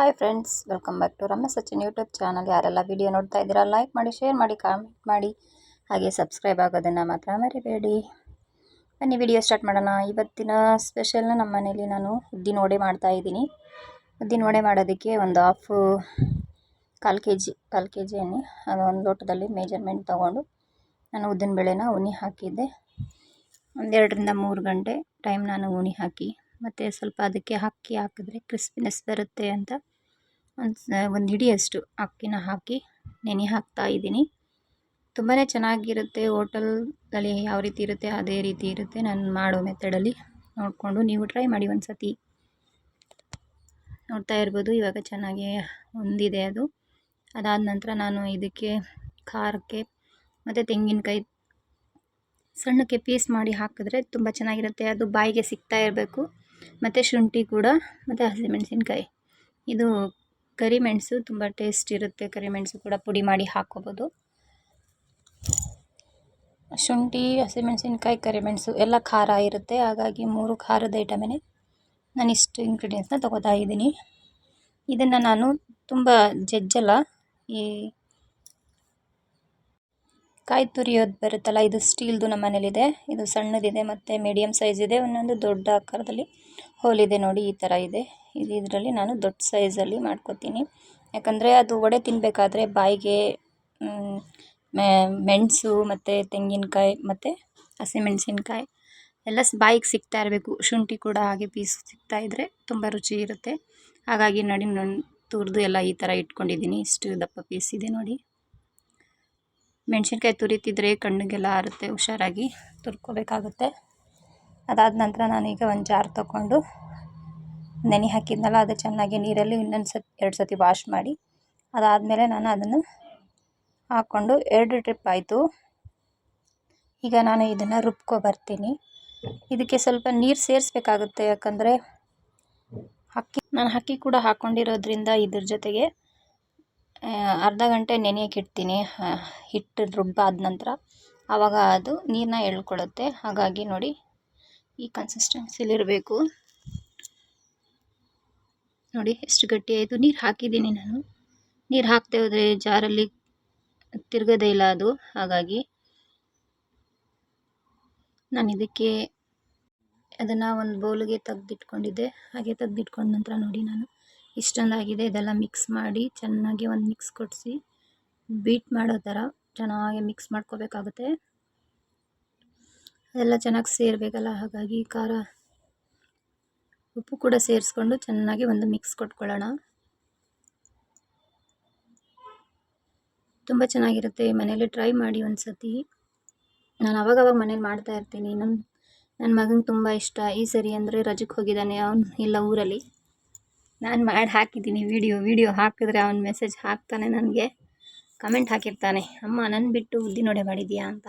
Hi friends welcome back to Ramya Sachin YouTube channel ಯಾರೆಲ್ಲ video ನೋಡ್ತಾ ಇದ್ದೀರಾ like ಮಾಡಿ ಶೇರ್ ಮಾಡಿ ಕಾಮೆಂಟ್ ಮಾಡಿ, ಹಾಗೆ ಸಬ್ಸ್ಕ್ರೈಬ್ ಆಗೋದನ್ನು ಮಾತ್ರ ಮರಿಬೇಡಿ. ಬನ್ನಿ ವಿಡಿಯೋ ಸ್ಟಾರ್ಟ್ ಮಾಡೋಣ. ಇವತ್ತಿನ ಸ್ಪೆಷಲ್ನ ನಮ್ಮ ಮನೇಲಿ ನಾನು ಉದ್ದಿನ ವಡೆ ಮಾಡ್ತಾ ಇದ್ದೀನಿ. ಉದ್ದಿನ ವಡೆ ಮಾಡೋದಕ್ಕೆ ಒಂದು ಹಾಫ್ ಕಾಲು ಕೆ ಜಿ ಕಾಲು ಕೆ ಜಿ ಎಣ್ಣೆ, ಅದು ಒಂದು ಲೋಟದಲ್ಲಿ ಮೇಜರ್ಮೆಂಟ್ ತೊಗೊಂಡು ನಾನು ಉದ್ದಿನ ಬೇಳೆನ ಉನಿ ಹಾಕಿದ್ದೆ. ಒಂದೆರಡರಿಂದ ಮೂರು ಗಂಟೆ ಟೈಮ್ ನಾನು ಉನಿ ಹಾಕಿ, ಮತ್ತು ಸ್ವಲ್ಪ ಅದಕ್ಕೆ ಅಕ್ಕಿ ಹಾಕಿದ್ರೆ ಕ್ರಿಸ್ಪಿನೆಸ್ ಬರುತ್ತೆ ಅಂತ ಒಂದು ಒಂದು ಹಿಡಿಯಷ್ಟು ಅಕ್ಕಿನ ಹಾಕಿ ನೆನೆ ಹಾಕ್ತಾ ಇದ್ದೀನಿ. ತುಂಬಾ ಚೆನ್ನಾಗಿರುತ್ತೆ ಹೋಟೆಲ್ದಲ್ಲಿ ಯಾವ ರೀತಿ ಇರುತ್ತೆ ಅದೇ ರೀತಿ ಇರುತ್ತೆ. ನಾನು ಮಾಡೋ ಮೆಥಡಲ್ಲಿ ನೋಡಿಕೊಂಡು ನೀವು ಟ್ರೈ ಮಾಡಿ ಒಂದು ಸತಿ ನೋಡ್ತಾ ಇರ್ಬೋದು, ಇವಾಗ ಚೆನ್ನಾಗಿ ಹೊಂದಿದೆ ಅದು. ಅದಾದ ನಂತರ ನಾನು ಇದಕ್ಕೆ ಖಾರಕ್ಕೆ ಮತ್ತು ತೆಂಗಿನಕಾಯಿ ಸಣ್ಣಕ್ಕೆ ಪೀಸ್ ಮಾಡಿ ಹಾಕಿದ್ರೆ ತುಂಬ ಚೆನ್ನಾಗಿರುತ್ತೆ. ಅದು ಬಾಯಿಗೆ ಸಿಗ್ತಾ ಇರಬೇಕು. ಮತ್ತು ಶುಂಠಿ ಕೂಡ, ಮತ್ತು ಹಸಿಮೆಣಸಿನ್ಕಾಯಿ. ಇದು ಕರಿಮೆಣಸು ತುಂಬ ಟೇಸ್ಟ್ ಇರುತ್ತೆ. ಕರಿಮೆಣಸು ಕೂಡ ಪುಡಿ ಮಾಡಿ ಹಾಕ್ಕೋಬೋದು. ಶುಂಠಿ, ಹಸಿಮೆಣಸಿನ್ಕಾಯಿ ಕರಿಮೆಣಸು ಎಲ್ಲ ಖಾರ ಇರುತ್ತೆ. ಹಾಗಾಗಿ ಮೂರು ಖಾರದ ಐಟಮೇ ನಾನು ಇಷ್ಟು ಇಂಗ್ರೀಡಿಯೆಂಟ್ಸ್ನ ತೊಗೋತಾ ಇದ್ದೀನಿ. ಇದನ್ನು ನಾನು ತುಂಬ ಜಜ್ಜಲ್ಲ. ಈ ಕಾಯಿ ತುರಿಯೋದು ಬರುತ್ತಲ್ಲ, ಇದು ಸ್ಟೀಲ್ದು ನಮ್ಮ ಮನೇಲಿದೆ. ಇದು ಸಣ್ಣದಿದೆ ಮತ್ತು ಮೀಡಿಯಮ್ ಸೈಜ್ ಇದೆ. ಒಂದೊಂದು ದೊಡ್ಡ ಆಕಾರದಲ್ಲಿ ಹೋಲಿದೆ ನೋಡಿ ಈ ಥರ ಇದೆ. ಇದು ಇದರಲ್ಲಿ ನಾನು ದೊಡ್ಡ ಸೈಜಲ್ಲಿ ಮಾಡ್ಕೊತೀನಿ. ಯಾಕಂದರೆ ಅದು ವಡೆ ತಿನ್ನಬೇಕಾದ್ರೆ ಬಾಯಿಗೆ ಮೆಣಸು ಮತ್ತು ತೆಂಗಿನಕಾಯಿ ಮತ್ತು ಹಸಿಮೆಣ್ಸಿನ್ಕಾಯಿ ಎಲ್ಲ ಬಾಯಿಗೆ ಸಿಗ್ತಾ ಇರಬೇಕು. ಶುಂಠಿ ಕೂಡ ಹಾಗೆ ಪೀಸ್ ಸಿಗ್ತಾ ಇದ್ದರೆ ತುಂಬ ರುಚಿ ಇರುತ್ತೆ. ಹಾಗಾಗಿ ನೋಡಿ, ನಾನು ತುರಿದು ಎಲ್ಲ ಈ ಥರ ಇಟ್ಕೊಂಡಿದ್ದೀನಿ. ಇಷ್ಟು ದಪ್ಪ ಪೀಸ್ ಇದೆ ನೋಡಿ. ಮೆಣಸಿನ್ಕಾಯಿ ತುರಿತಿದ್ರೆ ಕಣ್ಣಿಗೆಲ್ಲ ಆರುತ್ತೆ, ಹುಷಾರಾಗಿ ತುರ್ಕೋಬೇಕಾಗುತ್ತೆ. ಅದಾದ ನಂತರ ನಾನೀಗ ಒಂದು ಜಾರ್ ತೊಗೊಂಡು ನೆನೆ ಹಾಕಿದ್ನಲ್ಲ, ಅದು ಚೆನ್ನಾಗಿ ನೀರಲ್ಲಿ ಇನ್ನೊಂದು ಸತಿ, ಎರಡು ಸತಿ ವಾಶ್ ಮಾಡಿ, ಅದಾದಮೇಲೆ ನಾನು ಅದನ್ನು ಹಾಕ್ಕೊಂಡು ಎರಡು ಟ್ರಿಪ್ ಆಯಿತು. ಈಗ ನಾನು ಇದನ್ನು ರುಬ್ಕೊ ಬರ್ತೀನಿ. ಇದಕ್ಕೆ ಸ್ವಲ್ಪ ನೀರು ಸೇರಿಸ್ಬೇಕಾಗುತ್ತೆ, ಯಾಕಂದರೆ ಅಕ್ಕಿ, ನಾನು ಅಕ್ಕಿ ಕೂಡ ಹಾಕ್ಕೊಂಡಿರೋದ್ರಿಂದ ಇದ್ರ ಜೊತೆಗೆ ಅರ್ಧ ಗಂಟೆ ನೆನೆಯಕ್ಕೆ ಇಡ್ತೀನಿ. ಹಿಟ್ಟು ರುಬ್ಬಾದ ನಂತರ ಆವಾಗ ಅದು ನೀರನ್ನ ಎಳ್ಕೊಳ್ಳುತ್ತೆ ಹಾಗಾಗಿ ನೋಡಿ, ಈ ಕನ್ಸಿಸ್ಟೆನ್ಸಿಲಿರಬೇಕು ನೋಡಿ, ಎಷ್ಟು ಗಟ್ಟಿ ಆಯಿತು. ನೀರು ಹಾಕಿದ್ದೀನಿ ನಾನು. ನೀರು ಹಾಕ್ತಾ ಹೋದರೆ ಜಾರಲ್ಲಿ ತಿರುಗೋದೇ ಇಲ್ಲ ಅದು. ಹಾಗಾಗಿ ನಾನು ಇದಕ್ಕೆ ಅದನ್ನು ಒಂದು ಬೌಲಿಗೆ ತೆಗೆದಿಟ್ಕೊಂಡಿದ್ದೆ. ಹಾಗೆ ತೆಗೆದಿಟ್ಕೊಂಡ ನಂತರ ನೋಡಿ ನಾನು ಇಷ್ಟೊಂದಾಗಿದೆ. ಇದೆಲ್ಲ ಮಿಕ್ಸ್ ಮಾಡಿ ಚೆನ್ನಾಗಿ ಒಂದು ಮಿಕ್ಸ್ ಕೊಡಿಸಿ ಬೀಟ್ ಮಾಡೋ ಥರ ಚೆನ್ನಾಗಿ ಮಿಕ್ಸ್ ಮಾಡ್ಕೋಬೇಕಾಗುತ್ತೆ. ಅದೆಲ್ಲ ಚೆನ್ನಾಗಿ ಸೇರಬೇಕಲ್ಲ. ಹಾಗಾಗಿ ಖಾರ ಉಪ್ಪು ಕೂಡ ಸೇರಿಸ್ಕೊಂಡು ಚೆನ್ನಾಗಿ ಒಂದು ಮಿಕ್ಸ್ ಕೊಟ್ಕೊಳ್ಳೋಣ. ತುಂಬ ಚೆನ್ನಾಗಿರುತ್ತೆ ಮನೇಲಿ ಟ್ರೈ ಮಾಡಿ ಒಂದು ಸತಿ ನಾನು ಅವಾಗವಾಗ ಮನೇಲಿ ಮಾಡ್ತಾ ಇರ್ತೀನಿ. ನನ್ನ ನನ್ನ ಮಗನಿಗೆ ತುಂಬ ಇಷ್ಟ. ಈ ಸರಿ ಅಂದರೆ ರಜಕ್ಕೆ ಹೋಗಿದ್ದಾನೆ ಅವನು ಇಲ್ಲ ಊರಲ್ಲಿ. ನಾನು ಮಾಡಿ ಹಾಕಿದ್ದೀನಿ ವೀಡಿಯೋ. ವೀಡಿಯೋ ಹಾಕಿದ್ರೆ ಅವನು ಮೆಸೇಜ್ ಹಾಕ್ತಾನೆ ನನಗೆ. ಕಮೆಂಟ್ ಹಾಕಿರ್ತಾನೆ. ಅಮ್ಮ ನನ್ನ ಬಿಟ್ಟು ಉದ್ದಿನೊಡೆ ಮಾಡಿದೀಯಾ ಅಂತ.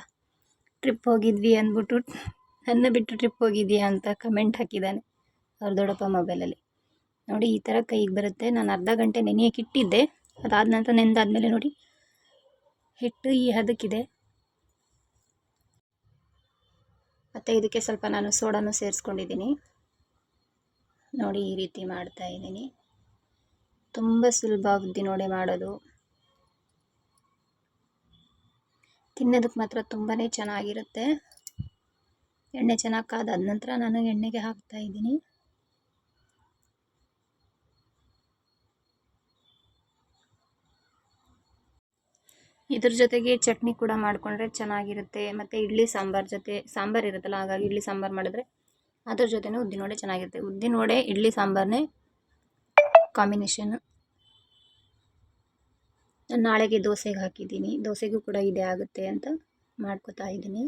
ಟ್ರಿಪ್ ಹೋಗಿದ್ವಿ ಅಂದ್ಬಿಟ್ಟು, ನನ್ನ ಬಿಟ್ಟು ಟ್ರಿಪ್ ಹೋಗಿದ್ಯಾ ಅಂತ ಕಮೆಂಟ್ ಹಾಕಿದ್ದಾನೆ. ಅವ್ರ ದೊಡ್ಡಪ್ಪ ಮೊಬೈಲಲ್ಲಿ. ನೋಡಿ, ಈ ಥರ ಕೈಗೆ ಬರುತ್ತೆ. ನಾನು ಅರ್ಧ ಗಂಟೆ ನೆನೆಯಕ್ಕೆ ಇಟ್ಟಿದ್ದೆ ಅದಾದ ನಂತರ ನೆನೆದಾದ್ಮೇಲೆ ನೋಡಿ. ಹಿಟ್ಟು ಈ ಹದಕ್ಕಿದೆ. ಮತ್ತು ಇದಕ್ಕೆ ಸ್ವಲ್ಪ ನಾನು ಸೋಡಾನು ಸೇರಿಸ್ಕೊಂಡಿದ್ದೀನಿ. ನೋಡಿ, ಈ ರೀತಿ ಮಾಡ್ತಾ ಇದ್ದೀನಿ. ತುಂಬ ಸುಲಭ ನೋಡಿ ಮಾಡೋದು. ತಿನ್ನೋದಕ್ಕೆ ಮಾತ್ರ ತುಂಬಾ ಚೆನ್ನಾಗಿರುತ್ತೆ. ಎಣ್ಣೆ ಚೆನ್ನಾಗಿ ಕಾದಾದ ನಂತರ ನಾನು ಎಣ್ಣೆಗೆ ಹಾಕ್ತಾ ಇದ್ದೀನಿ. ಇದ್ರ ಜೊತೆಗೆ ಚಟ್ನಿ ಕೂಡ ಮಾಡಿಕೊಂಡ್ರೆ ಚೆನ್ನಾಗಿರುತ್ತೆ. ಮತ್ತು ಇಡ್ಲಿ ಸಾಂಬಾರು ಜೊತೆ, ಸಾಂಬಾರ್ ಇರುತ್ತಲ್ಲ, ಹಾಗಾಗಿ ಇಡ್ಲಿ ಸಾಂಬಾರು ಮಾಡಿದ್ರೆ ಅದ್ರ ಜೊತೆನೂ ಉದ್ದಿನ ವಡೆ ಚೆನ್ನಾಗಿರುತ್ತೆ. ಉದ್ದಿನ ವಡೆ ಇಡ್ಲಿ ಸಾಂಬಾರನ್ನೇ ಕಾಂಬಿನೇಷನ್. ನಾಳೆಗೆ ದೋಸೆಗೆ ಹಾಕಿದ್ದೀನಿ. ದೋಸೆಗೂ ಕೂಡ ಇದೇ ಆಗುತ್ತೆ ಅಂತ ಮಾಡ್ಕೋತಾ ಇದ್ದೀನಿ.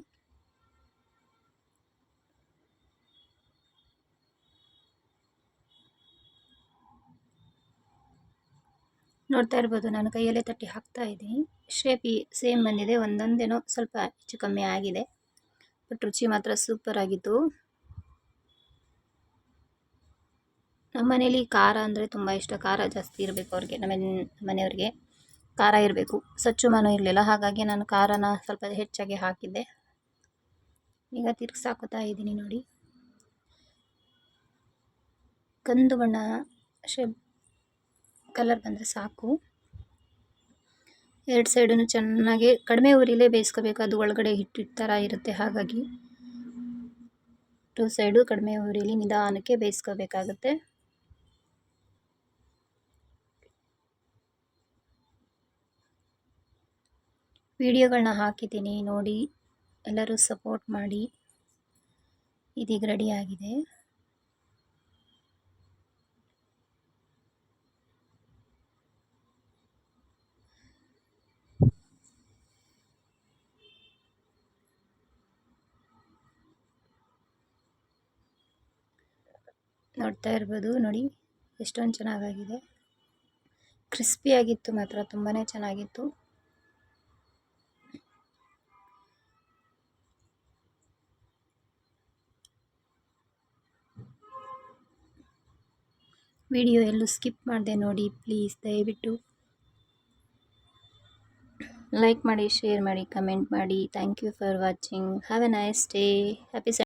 ನೋಡ್ತಾ ಇರ್ಬೋದು, ನಾನು ಕೈಯಲ್ಲೇ ತಟ್ಟಿ ಹಾಕ್ತಾ ಇದ್ದೀನಿ. ಶೇಪಿ ಸೇಮ್ ಬಂದಿದೆ, ಒಂದೊಂದೇನೋ ಸ್ವಲ್ಪ ಹೆಚ್ಚು ಕಮ್ಮಿ ಆಗಿದೆ. ಬಟ್ ರುಚಿ ಮಾತ್ರ ಸೂಪರ್ ಆಗಿತ್ತು. ನಮ್ಮ ಮನೇಲಿ ಖಾರ ಅಂದರೆ ತುಂಬ ಇಷ್ಟ. ಖಾರ ಜಾಸ್ತಿ ಇರಬೇಕು ಅವ್ರಿಗೆ, ನಮ್ಮ ಮನೆಯವ್ರಿಗೆ. ಖಾರ ಇರಬೇಕು. ಸಚ್ಚು ಮನೂ ಇರಲಿಲ್ಲ, ಹಾಗಾಗಿ ನಾನು ಖಾರನ ಸ್ವಲ್ಪ ಹೆಚ್ಚಾಗಿ ಹಾಕಿದ್ದೆ. ಈಗ ತಿರ್ಗಿಸಾಕೋತಾ ಇದ್ದೀನಿ ನೋಡಿ. ಕಂದು ಬಣ್ಣ ಶೇಪ್ ಕಲರ್ ಬಂದರೆ ಸಾಕು. ಎರಡು ಸೈಡನ್ನು ಚೆನ್ನಾಗಿ ಕಡಿಮೆ ಉರಿಲೇ ಬೇಯಿಸ್ಕೋಬೇಕು. ಅದು ಒಳಗಡೆ ಹಿಟ್ಟು ಥರ ಇರುತ್ತೆ, ಹಾಗಾಗಿ. ಟೂ ಸೈಡು ಕಡಿಮೆ ಉರಿಲಿ ನಿಧಾನಕ್ಕೆ ಬೇಯಿಸ್ಕೋಬೇಕಾಗುತ್ತೆ. ವಿಡಿಯೋಗಳನ್ನ ಹಾಕಿದ್ದೀನಿ, ನೋಡಿ. ಎಲ್ಲರೂ ಸಪೋರ್ಟ್ ಮಾಡಿ. ಇದೀಗ ರೆಡಿ ನೋಡ್ತಾ ಇರ್ಬೋದು. ನೋಡಿ, ಎಷ್ಟೊಂದು ಚೆನ್ನಾಗಾಗಿದೆ. ಕ್ರಿಸ್ಪಿಯಾಗಿತ್ತು ಮಾತ್ರ ತುಂಬಾ ಚೆನ್ನಾಗಿತ್ತು. ವಿಡಿಯೋ ಎಲ್ಲೂ ಸ್ಕಿಪ್ ಮಾಡಿದೆ ನೋಡಿ, ಪ್ಲೀಸ್ ದಯವಿಟ್ಟು. ಲೈಕ್ ಮಾಡಿ, ಶೇರ್ ಮಾಡಿ, ಕಮೆಂಟ್ ಮಾಡಿ. Thank you for watching. Have a nice day. Happy